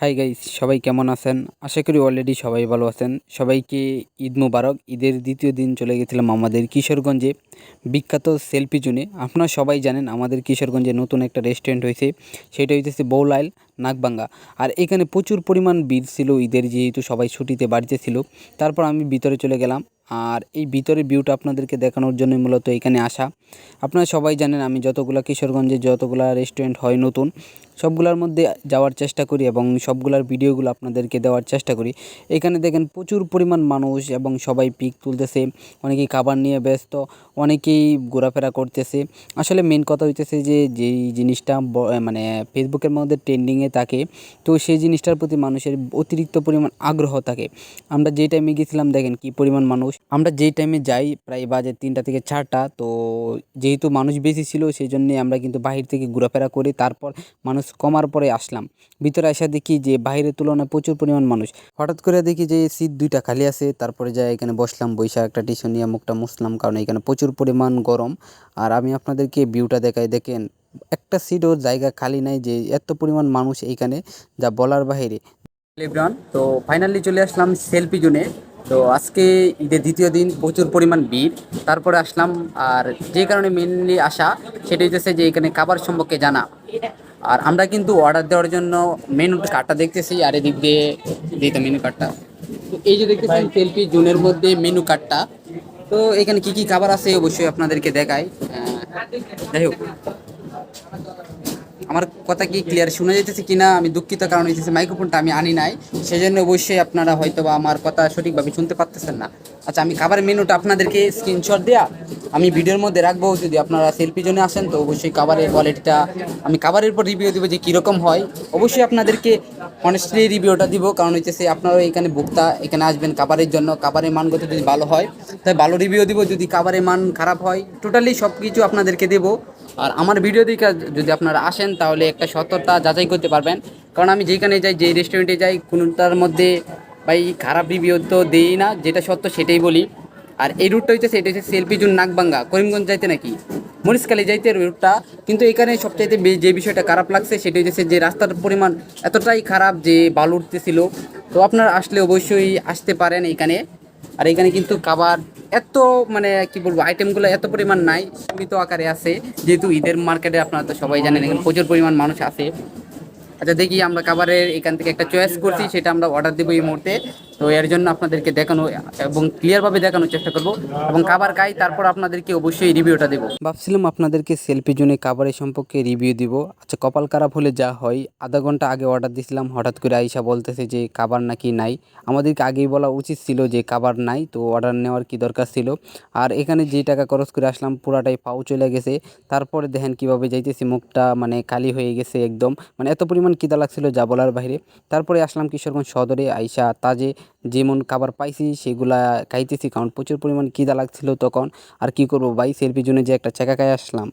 Hi guys সবাই কেমন আছেন? আশা করি অলরেডি সবাই ভালো আছেন। সবাইকে ঈদ মুবারক। ঈদের দ্বিতীয় দিন চলে গেছিলাম আমাদের কিশোরগঞ্জে। বিখ্যাত সেলফি জুনে। আপনারা সবাই জানেন আমাদের কিশোরগঞ্জে নতুন একটা রেস্টুরেন্ট হয়েছে। সেটা হইতেছে বৌলাইল নাগবাঙ্গা। আর এখানে প্রচুর পরিমাণ ভিড় ছিল ঈদের, যেহেতু সবাই ছুটিতে বাড়িতে ছিল। তারপর আমি ভিতরে চলে গেলাম। আর এই ভিতরের ভিউটা আপনাদেরকে দেখানোর জন্য মূলত এখানে আসা। আপনারা সবাই জানেন আমি যতগুলা কিশোরগঞ্জে যতগুলা রেস্টুরেন্ট হয় নতুন সবগুলোর মধ্যে যাওয়ার চেষ্টা করি এবং সবগুলার ভিডিওগুলো আপনাদেরকে দেওয়ার চেষ্টা করি। এখানে দেখেন প্রচুর পরিমাণ মানুষ এবং সবাই পিক তুলতেছে, অনেকেই খাবার নিয়ে ব্যস্ত, অনেকেই ঘোরাফেরা করতেছে। আসলে মেন কথা হইতেছে যে, যেই জিনিসটা মানে ফেসবুকের মধ্যে ট্রেন্ডিংয়ে থাকে, তো সেই জিনিসটার প্রতি মানুষের অতিরিক্ত পরিমাণ আগ্রহ থাকে। আমরা যেই টাইমে গেছিলাম, দেখেন কি পরিমাণ মানুষ। আমরা যেই টাইমে যাই, প্রায় বাজে তিনটা থেকে চারটা, তো যেহেতু মানুষ বেশি ছিল সেই জন্যে আমরা কিন্তু বাহির থেকে ঘোরাফেরা করি, তারপর মানুষ কমার পরে আসলাম। ভিতরে আসা দেখি যে বাইরের তুলনায় প্রচুর পরিমাণ মানুষ। হঠাৎ করে দেখি যে সিট দুইটা খালি আছে, তারপরে যাই এখানে বসলাম বৈশা একটা টিউশন নিয়ে মুখটা মুসলাম কারণ এখানে প্রচুর পরিমাণ গরম। আর আমি আপনাদেরকে ভিউটা দেখাই, দেখেন, একটা সিটও জায়গা খালি নাই যে এত পরিমাণ মানুষ এইখানে, যা বলার এভরিওয়ান তো ফাইনালি চলে আসলাম সেলফি জোনে তো আজকে ঈদের দ্বিতীয় দিন, প্রচুর পরিমাণ ভিড়। তারপরে আসলাম, আর যে কারণে মেনলি আসা সেটা হচ্ছে যে এখানে খাবার সম্পর্কে জানা। আর আমরা কিন্তু অর্ডার দেওয়ার জন্য মেনু কার্ডটা দেখতেছি আর এদিক দিয়ে দিতে মেনু কার্ডটা তো এই যে দেখতেছেন সেলফি জুনের মধ্যে মেনু কার্ডটা তো এখানে কি কি খাবার আছে অবশ্যই আপনাদেরকে দেখাই। যাই হোক। আমার কথা কি ক্লিয়ার শোনা যাইতেছে কিনা, আমি দুঃখিত, কারণ হইতেছে মাইক্রোফোনটা আমি আনি নাই, সেজন্য অবশ্যই আপনারা হয়তো বা আমার কথা সঠিকভাবে শুনতে পারতেছেন না। আচ্ছা আমি খাবারের মেনুটা আপনাদেরকে স্ক্রিনশট দেয়া, আমি ভিডিওর মধ্যে রাখব, যদি আপনারা সেলফি জন্য আসেন, তো অবশ্যই খাবারের কোয়ালিটিটা আমি খাবারের উপর রিভিউ দিব যে কীরকম হয়। অবশ্যই আপনাদেরকে অনেস্টলি রিভিউটা দিব, কারণ হইতেছে আপনারা এখানে ভোক্তা, এখানে আসবেন খাবারের জন্য, খাবারের মানগত যদি ভালো হয়, তাই ভালো রিভিউ দিব, যদি খাবারের মান খারাপ হয় টোটালি সব কিছু আপনাদেরকে দেবো। আর আমার ভিডিও দেখে যদি আপনারা আসেন, তাহলে একটা সত্যতা যাচাই করতে পারবেন। কারণ আমি যেখানে যাই যেই রেস্টুরেন্টে যাই, কোনোটার মধ্যে ভাই খারাপ রিভিউ তো দেই না, যেটা সত্য সেটাই বলি। আর এই রুটটা হচ্ছে সেটা হচ্ছে সেলফি জুন নাকবাঙ্গা করিমগঞ্জ যাইতে নাকি? মরিশকালি যাইতে রুটটা কিন্তু এখানে সবচাইতে যে বিষয়টা খারাপ লাগছে, সেটা হচ্ছে যে রাস্তার পরিমাণ এতটাই খারাপ যে বালু উঠতেছিল তো আপনারা আসলে অবশ্যই আসতে পারেন এখানে। আর এখানে কিন্তু খাবার এত মানে কি বলব আইটেমগুলো এত পরিমাণ নাই, সীমিত আকারে আছে। যেহেতু ঈদের মার্কেটে আপনারা তো সবাই জানেন, এখানে প্রচুর পরিমাণ মানুষ আছে। আচ্ছা দেখি আমরা খাবারের এখান থেকে একটা চয়েস করছি, সেটা আমরা অর্ডার দেবো এই মুহূর্তে। তো এর জন্য আপনাদেরকে দেখানো এবং ক্লিয়ারভাবে দেখানোর চেষ্টা করব এবং খাবার খাই, তারপর আপনাদেরকে অবশ্যই রিভিউটা দেবো। ভাবছিলাম আপনাদেরকে সেলফি জোনে খাবারের সম্পর্কে রিভিউ দিব। আচ্ছা কপাল খারাপ হলে যা হয়, আধা ঘণ্টা আগে অর্ডার দিয়েছিলাম হঠাৎ করে আইসা বলতেছে যে খাবার নাকি নাই। আমাদেরকে আগেই বলা উচিত ছিল যে খাবার নাই, তো অর্ডার নেওয়ার কি দরকার ছিল? আর এখানে যে টাকা খরচ করে আসলাম, পুরাটাই পাও চলে গেছে। তারপরে দেখেন কীভাবে যাইতেছি, মুখটা মানে খালি হয়ে গেছে একদম। মানে এত পরিমাণ কিদা লাগছিল যা বলার বাইরে। তারপরে আসলাম কিশোরগঞ্জ সদরে আইসা তাজে যেমন খাবার পাইছি, সেগুলা খাইতেছি, কারণ প্রচুর পরিমাণ খিদা লাগছিল তখন। আর কি করব ভাই? সেলফি জন্য যে একটা চেকা খাই আসলাম।